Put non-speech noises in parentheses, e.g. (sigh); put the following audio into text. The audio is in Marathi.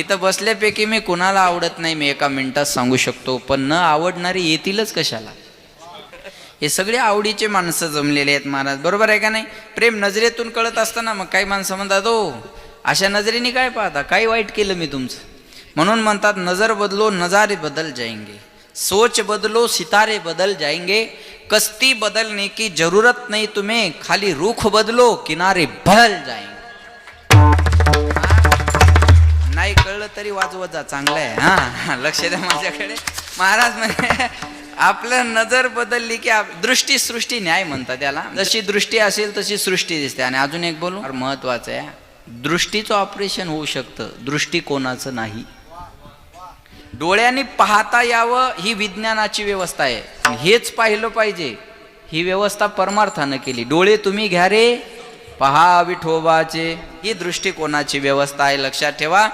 इथं बसल्यापैकी मी कुणाला आवडत नाही मी एका मिनिटात सांगू शकतो पण न आवडणारी येतीलच कशाला? हे सगळे आवडीचे माणसं जमलेले आहेत महाराज बरोबर आहे का नाही? प्रेम नजरेतून कळत असताना मग काही माणसं म्हणतात हो अशा नजरेने काय पाहता? काय वाईट केलं मी तुमचं? म्हणून म्हणतात नजर बदलो नजारे बदल जाएंगे सोच बदलो सितारे बदल जाएंगे कस्ती बदलने की जरूरत नाही तुम्हें खाली रुख बदलो किनारे बदल जाएंगे नाही तरी वाजवत जा चांगलं आहे हा. (laughs) लक्ष द्या माझ्याकडे. महाराज (laughs) म्हणजे आपलं नजर बदलली की आप- दृष्टी सृष्टी न्याय म्हणतात त्याला जशी दृष्टी असेल तशी सृष्टी दिसते. आणि अजून एक बोलू. फार महत्वाचं आहे दृष्टीचं ऑपरेशन होऊ शकतं. दृष्टिकोनाचं नाही. डोळ्यांनी पाहता यावं ही विज्ञानाची व्यवस्था आहे. हेच पाहिलं पाहिजे. ही व्यवस्था परमार्थानं केली. डोळे तुम्ही घ्या रे. पहा विठोबाचे. ही दृष्टिकोनाची व्यवस्था आहे? लक्षात ठेवा.